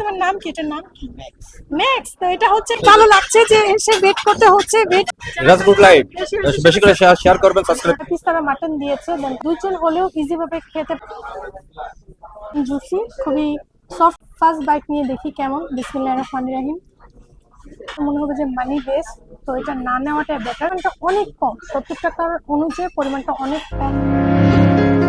তোমার নাম কি? এটার নাম কি? ম্যাক্স তো এটা হচ্ছে ভালো লাগছে যে এসে ওয়েট করতে হচ্ছে ওয়েট রাজ গুড লাইফ বেশি করে শেয়ার শেয়ার করবেন সাবস্ক্রাইব পিস তারা মাটন দিয়েছে দেন দুজন হলেও ইজি ভাবে খেতে জুসি খুবই সফট ফার্স্ট বাইট নিয়ে দেখি কেমন। বিসমিল্লাহ রহমান রাহিম। মনে হবে যে মানি বেস্ট তো এটা না নেওয়াটা বেটার এটা অনেক কম। সত্তর টাকার অনুযায়ী পরিমাণটা অনেক কম।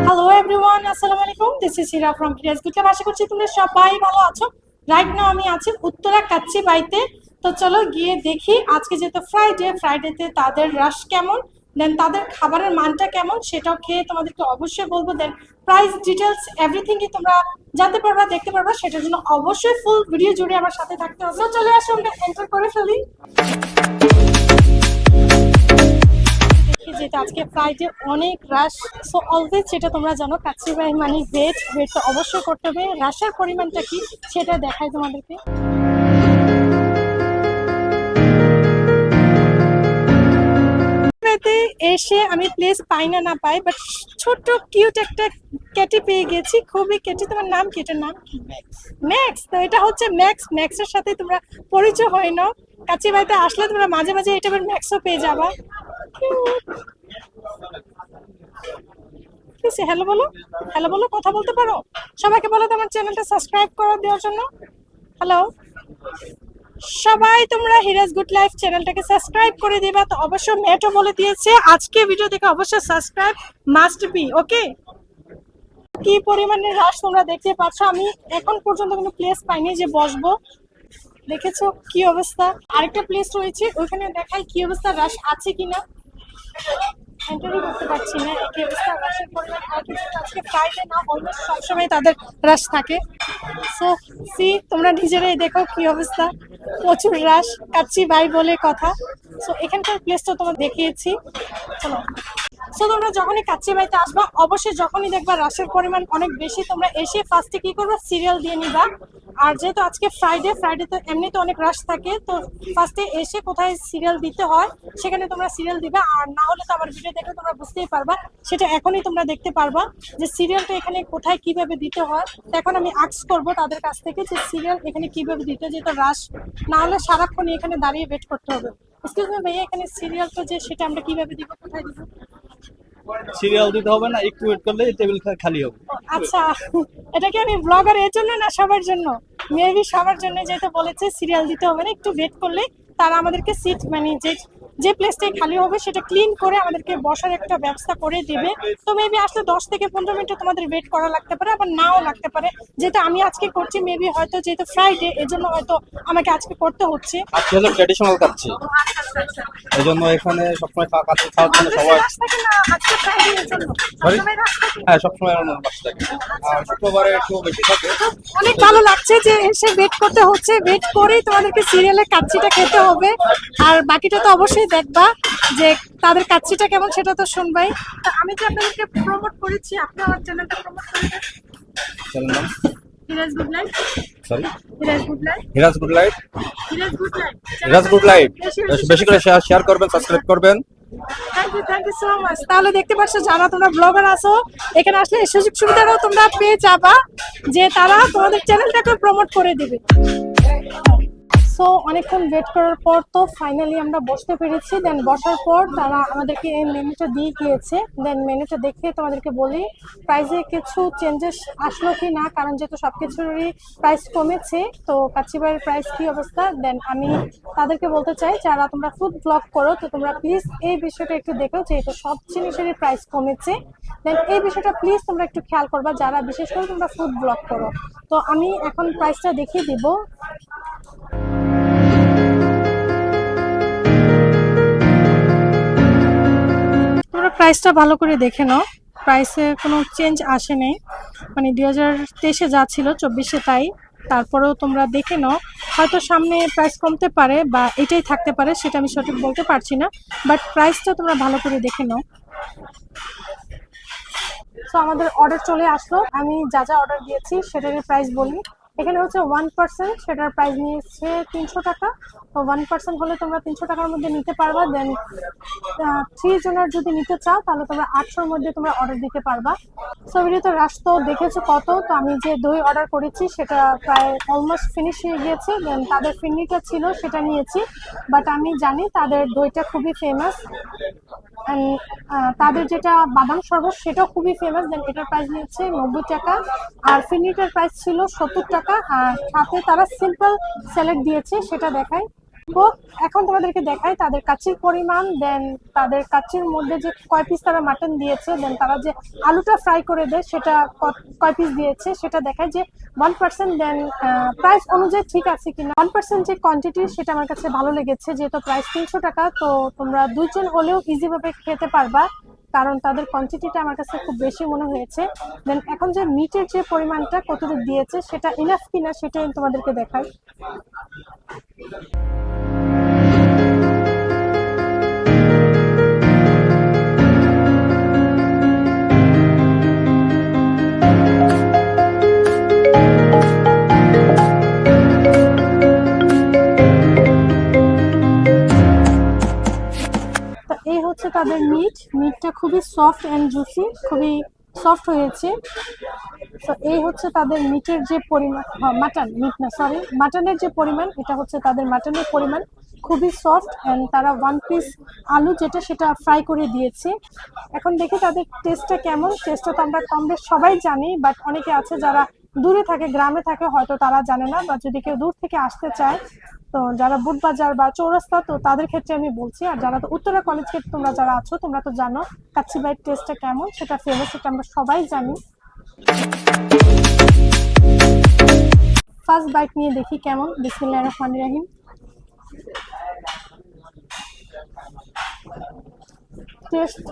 হ্যালো এভরিওয়ান আসসালামু আলাইকুম। দিস ইজ হিরা ফ্রম ফিরাজ গুড আশা করছি তোমরা সবাই ভালো আছো। রাইট নাও আমি আছি উত্তরা কাচ্চি বাইতে। তো চলো গিয়ে দেখি আজকে যেহেতু ফ্রাইডে ফ্রাইডেতে তাদের রাশ কেমন দেন তাদের খাবারের মানটা কেমন সেটাও খেয়ে তোমাদেরকে অবশ্যই বলব। দেন প্রাইস ডিটেলস এভরিথিংই তোমরা জানতে পারবা, দেখতে পারবা, সেটার জন্য অবশ্যই ফুল ভিডিও জুড়ে আমার সাথে থাকতে হবে। চলে আসো, আমরা এন্টার করে ফেলি। যেটা আজকে ফ্লাইটে অনেক রাশ সো অলওয়েজ যেটা তোমরা জানো কাচ্চি মানে ওয়েট ওয়েট তো অবশ্যই করতে হবে। রাশের পরিমাণটা কি, সেটা দেখায় তোমাদেরকে। এতে এসে আমি প্লেস পাই না না পাই বাট ছোট্ট কিউট একটা ক্যাটি পেয়ে গেছি, খুবই ক্যাটি তোমার নাম কি? এটার নাম? ম্যাক্স তো এটা হচ্ছে ম্যাক্স ম্যাক্সের সাথে তোমরা পরিচয় হয় না কাচি বাড়িতে আসলে তোমরা মাঝে মাঝে এটা ম্যাক্সও পেয়ে যাবা। হ্যালো বলো? হ্যালো বলো? কথা বলতে পারো? সবাইকে বলো তোমার চ্যানেলটা সাবস্ক্রাইব করে দেওয়ার জন্য। হ্যালো সবাই তোমরা হিরাজ গুড লাইফ চ্যানেলটাকে সাবস্ক্রাইব করে দিবা। তো অবশ্য মেটও বলে দিয়েছে, আজকে ভিডিও দেখে অবশ্যই সাবস্ক্রাইব মাস্ট বি ওকে কি পরিমাণে রাশ তোমরা দেখতে পাচ্ছ? আমি এখন পর্যন্ত কোনো প্লেস পাইনি যে বসবো। দেখেছ কি অবস্থা? আরেকটা প্লেস রয়েছে, ওইখানে দেখাই কি অবস্থা রাশ আছে কিনা? এন্টারই করতে পারছি না কি অবস্থা রাশের পরিমাণ আর কিছু আজকে ফ্রাইডে না অলমোস্ট সবসময় তাদের রাশ থাকে। সো সি তোমরা নিজেরাই দেখো কি অবস্থা। প্রচুর রাশ কাচ্ছি ভাই বলে কথা। সো এখানকার প্লেসটা তোমার দেখিয়েছি। চলো। সো তোমরা যখনই কাচ্চি বাড়িতে আসবা, অবশ্যই যখনই দেখবা রাশের পরিমাণ অনেক বেশি, তোমরা এসে ফার্স্টে কি করবা? সিরিয়াল দিয়ে নিবা। আর যেহেতু আজকে ফ্রাইডে ফ্রাইডে তো এমনিতে অনেক রাশ থাকে, তো ফার্স্টে এসে কোথায় সিরিয়াল দিতে হয়, সেখানে তোমরা সিরিয়াল দিবা। আর না হলে তো আমার ভিডিও দেখে তোমরা বুঝতেই পারবা, সেটা এখনই তোমরা দেখতে পারবা যে সিরিয়ালটা এখানে কোথায় কীভাবে দিতে হয়। তো এখন আমি আক্স করব তাদের কাছ থেকে যে সিরিয়াল এখানে কীভাবে দিতে যেহেতু রাশ না হলে সারাক্ষণ এখানে দাঁড়িয়ে ওয়েট করতে হবে। এক্সকিউজ মি ভাইয়া, এখানে সিরিয়ালটা যে সেটা আমরা কীভাবে দিব, কোথায় দিব? সিরিয়াল দিতে হবে না, একটু ওয়েট করলে টেবিল খালি হবে। আচ্ছা এটা কি আমি ব্লগার এর জন্য না সবার জন্য? মেবি সবার জন্য যেহেতু বলেছে, সিরিয়াল দিতে হবে না, একটু ওয়েট করলে তারা আমাদেরকে সিট মানে যে যে প্লেসটাই খালি হবে সেটা ক্লিন করে আমাদেরকে বসার একটা ব্যবস্থা করে দিবে। তো মেবি আসলে দশ থেকে পনেরো মিনিট তোমাদের ওয়েট করা লাগতে পারে আবার নাও লাগতে পারে। যেটা আমি আজকে করছি মেবি হয়তো যেহেতু ফ্রাইডে এর জন্য হয়তো আমাকে আজকে করতে হচ্ছে। আজকে হলো ট্র্যাডিশনাল কাচ্ছি এই জন্য এখানে সবসময় খাওয়ার জন্য সবাই জন্য। Sorry? সবসময় হ্যাঁ সবসময় আমার বাসা থাকে। আর শুক্রবারে একটু বেশি থাকে। অনেক ভালো লাগছে যে এসে ওয়েট করতে হচ্ছে। ওয়েট করেই তোমাদেরকে সিরিয়ালের কাচ্চিটা খেতে হবে। আর বাকিটা তো অবশ্যই দেখবা যে তাদের কাচ্চিটা কেমন সেটা তো শুনবাই। তো আমি যে আপনাদেরকে প্রমোট করেছি আপনি আমার চ্যানেলটা প্রমোট করে দেন। চ্যানেল নাম? Hira's good life sorry Hira's good life Hira's good life Hira's good life Hira's good life বেশি করে শেয়ার শেয়ার করবেন সাবস্ক্রাইব করবেন। Thank you thank you so much তাহলে দেখতে পাচ্ছ যারা তোমরা ব্লগার আছো এখানে আসলে এই সুযোগ সুবিধাটাও তোমরা পেয়ে যাবা যে তারা তোমাদের চ্যানেলটাকে প্রমোট করে দিবে। সো অনেকক্ষণ ওয়েট করার পর তো ফাইনালি আমরা বসতে পেরেছি। দেন বসার পর তারা আমাদেরকে এই মেনুটা দিয়ে গিয়েছে। দেন মেনুটা দেখে তোমাদেরকে বলি প্রাইসে কিছু চেঞ্জেস আসলো কি না? কারণ যেহেতু সব কিছুরই প্রাইস কমেছে, তো কাচিবাড়ির প্রাইস কি অবস্থা? দেন আমি তাদেরকে বলতে চাই, যারা তোমরা ফুড ব্লগ করো, তো তোমরা প্লিজ এই বিষয়টা একটু দেখো, যেহেতু সব জিনিসেরই প্রাইস কমেছে। দেন এই বিষয়টা প্লিজ তোমরা একটু খেয়াল করবা, যারা বিশেষ করে তোমরা ফুড ব্লগ করো। তো আমি এখন প্রাইসটা দেখিয়ে দিব। তোমরা প্রাইসটা ভালো করে দেখে নাও। প্রাইসে কোনো চেঞ্জ আসে নাই মানে দুই হাজার তেইশে যা ছিল, চব্বিশে তাই। তারপরেও তোমরা দেখে নাও। হয়তো সামনে প্রাইস কমতে পারে বা এটাই থাকতে পারে, সেটা আমি সঠিক বলতে পারছি না। বাট প্রাইসটা তোমরা ভালো করে দেখে নাও। তো আমাদের অর্ডার চলে আসলো। আমি যা যা অর্ডার দিয়েছি সেটার প্রাইস বলি। এখানে হচ্ছে ওয়ান পার্সেন্ট সেটার প্রাইস নিয়েছে তিনশো টাকা। তো ওয়ান পার্সেন্ট হলে তোমরা তিনশো টাকার মধ্যে নিতে পারবা। দেন থ্রি জনের যদি নিতে চাও, তাহলে তোমরা আটশোর মধ্যে তোমরা অর্ডার দিতে পারবা। সো ভিডিওতে রাস তো দেখেছ কত? তো আমি যে দই অর্ডার করেছি, সেটা প্রায় অলমোস্ট ফিনিশ হয়ে গিয়েছে। দেন তাদের ফিন্নিটা ছিল, সেটা নিয়েছি। বাট আমি জানি তাদের দইটা খুবই ফেমাস তাদের যেটা বাদাম শরবত, সেটাও খুবই ফেমাস দেন এটার প্রাইস নিয়েছে নব্বই টাকা। আর ফিনিটার প্রাইস ছিল সত্তর টাকা। আর সাথে তারা সিম্পল স্যালাড দিয়েছে, সেটা দেখায় তো এখন তোমাদেরকে দেখাই তাদের কাচির পরিমাণ দেন তাদের কাচির মধ্যে যে কয় পিস তারা মাটন দিয়েছে দেন তারা যে আলুটা ফ্রাই করে দেয়, সেটা কয় পিস দিয়েছে, সেটা দেখায় যে ওয়ান পার্সেন্ট দেন প্রাইস অনুযায়ী ঠিক আছে কিনা। ওয়ান পার্সেন্ট যে কোয়ান্টিটি সেটা আমার কাছে ভালো লেগেছে, যেহেতু প্রাইস তিনশো টাকা, তো তোমরা দুইজন হলেও ইজিভাবে খেতে পারবা। কারণ তাদের কোয়ান্টিটিটা আমার কাছে খুব বেশি মনে হয়েছে। দেন এখন যে মিটের যে পরিমাণটা কতটুকু দিয়েছে, সেটা ইনাফ কিনা সেটাই তোমাদেরকে দেখাই। তাদের মিট মিটটা খুবই সফট অ্যান্ড জুসি খুবই সফট হয়েছে। তো এই হচ্ছে তাদের মিটের যে পরিমাণ মাটন মিট না সরি মাটনের যে পরিমাণ, এটা হচ্ছে তাদের মাটনের পরিমাণ। খুবই সফট অ্যান্ড তারা ওয়ান পিস আলু যেটা সেটা ফ্রাই করে দিয়েছে। এখন দেখি তাদের টেস্টটা কেমন। টেস্টটা তো আমরা কম বেশ সবাই জানি বাট অনেকে আছে যারা দূরে থাকে, গ্রামে থাকে, হয়তো তারা জানে না, বা যদি কেউ দূর থেকে আসতে চায় তো যারা বুটবাজার বা চৌরাস্তা, তো তাদের ক্ষেত্রে আমি বলছি, আর যারা তো উত্তরা কলেজ ক্ষেত্রে তোমরা যারা আছো, তোমরা তো জানো কাচ্চি বাইট টেস্টটা কেমন, সেটা ফেমাস সেটা আমরা সবাই জানি। ফার্স্ট বাইক নিয়ে দেখি কেমন, বিসমিল্লাহির রহমানির রহিম। টেস্ট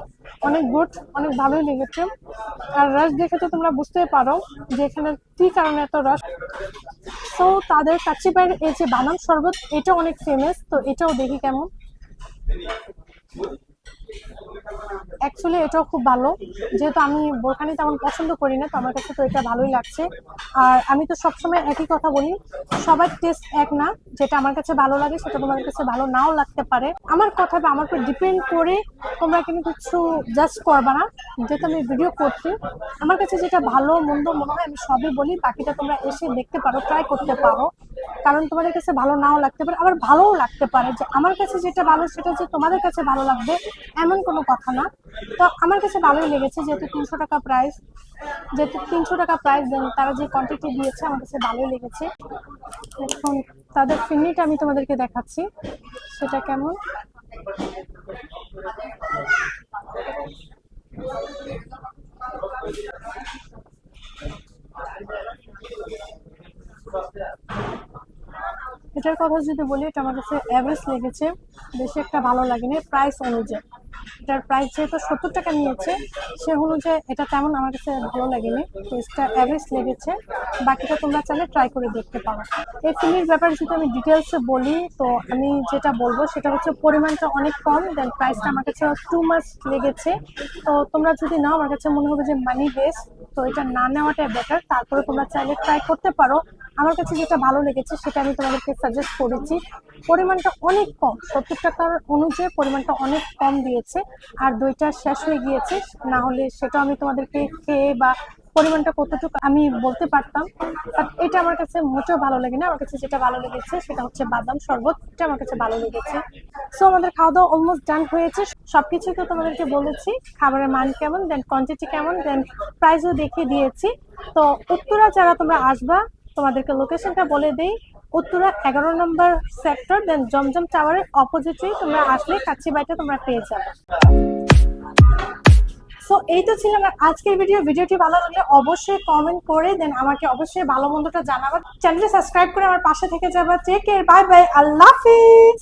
অনেক গুড অনেক ভালোই লেগেছে। আর রস দেখে তো তোমরা বুঝতে পারো যে এখানে কি কারণে এত রস তো তাদের কাচ্চি পায়ের এই যে বানান শরবত এটা অনেক ফেমাস তো এটাও দেখি কেমন। অ্যাকচুয়ালি এটাও খুব ভালো। যেহেতু আমি বোরখানি তেমন পছন্দ করি না, তো আমার কাছে তো এটা ভালোই লাগছে। আর আমি তো সবসময় একই কথা বলি, সবার টেস্ট এক না। যেটা আমার কাছে ভালো লাগে, সেটা তোমার কাছে ভালো নাও লাগতে পারে। আমার কথা বা আমার উপর ডিপেন্ড করে তোমরা কিন্তু কিছু জাস্ট করবা না। যেহেতু আমি ভিডিও করছি, আমার কাছে যেটা ভালো, মন্দ মনে হয়, আমি সবই বলি। বাকিটা তোমরা এসে দেখতে পারো ট্রাই করতে পারো। কারণ তোমাদের কাছে ভালো নাও লাগতে পারে, আবার ভালোও লাগতে পারে। যে আমার কাছে যেটা ভালো, সেটা যে তোমাদের কাছে ভালো লাগবে এমন কোনো কথা না। তো আমার কাছে ভালোই লেগেছে যেহেতু তিনশো টাকা প্রাইস যেহেতু তিনশো টাকা প্রাইস দেন তারা যে কোয়ান্টিটি দিয়েছে, আমার কাছে ভালোই লেগেছে। এখন তাদের ফিনিটা আমি তোমাদেরকে দেখাচ্ছি। সেটা কেমন? এটার কথা যদি বলি, এটা আমার কাছে অ্যাভারেজ লেগেছে। বেশি একটা ভালো লাগেনি। প্রাইস অনুযায়ী। এটার প্রাইস যেহেতু সত্তর টাকা নিয়েছে, সে অনুযায়ী এটা তেমন আমার কাছে ভালো লাগেনি। টেস্টটা অ্যাভারেজ লেগেছে। বাকিটা তোমরা চাইলে ট্রাই করে দেখতে পারো। এই ফিলির ব্যাপারে যদি আমি ডিটেলসে বলি, তো আমি যেটা বলব, সেটা হচ্ছে পরিমাণটা অনেক কম দেন প্রাইসটা আমার কাছে টু মাস লেগেছে। তো তোমরা যদি নাও, আমার কাছে মনে হবে যে মানি বেস্ট তো এটা না নেওয়াটাই বেটার তারপরে তোমরা চাইলে ট্রাই করতে পারো। আমার কাছে যেটা ভালো লেগেছে, সেটা আমি তোমাদেরকে সাজেস্ট করেছি। পরিমাণটা অনেক কম, সত্তর টাকার অনুযায়ী পরিমাণটা অনেক কম দিয়েছে, আর দইটা শেষ হয়ে গিয়েছে, না হলে সেটা আমি তোমাদেরকে খেয়ে বা পরিমাণটা কতটুকু আমি বলতে পারতাম বাট এটা আমার কাছে মোটেও ভালো লাগে না আমার কাছে যেটা ভালো লেগেছে, সেটা হচ্ছে বাদাম শরবত, এটা আমার কাছে ভালো লেগেছে। সো আমাদের খাওয়া দাওয়া অলমোস্ট ডান হয়েছে। সবকিছু তো তোমাদেরকে বলেছি, খাবারের মান কেমন দেন কোয়ান্টিটি কেমন দেন প্রাইসও দেখিয়ে দিয়েছি। তো উত্তরা যারা তোমরা আসবা তোমাদেরকে লোকেশনটা বলে দেই। উত্তরা এগারো নম্বর সেক্টর দেন জমজম টাওয়ারের অপোজিটেই তোমরা আসলে কাচ্চি বাড়িটা তোমরা পেয়ে যাবে। সো এই তো ছিল আমার আজকের ভিডিও ভিডিওটি ভালো লাগলে অবশ্যই কমেন্ট করে দেন আমাকে অবশ্যই ভালো মন্দটা জানাবার চ্যানেলটা সাবস্ক্রাইব করে আমার পাশে থেকে যাবা। টেক কেয়ার বাই বাই আল্লাহ হাফিজ!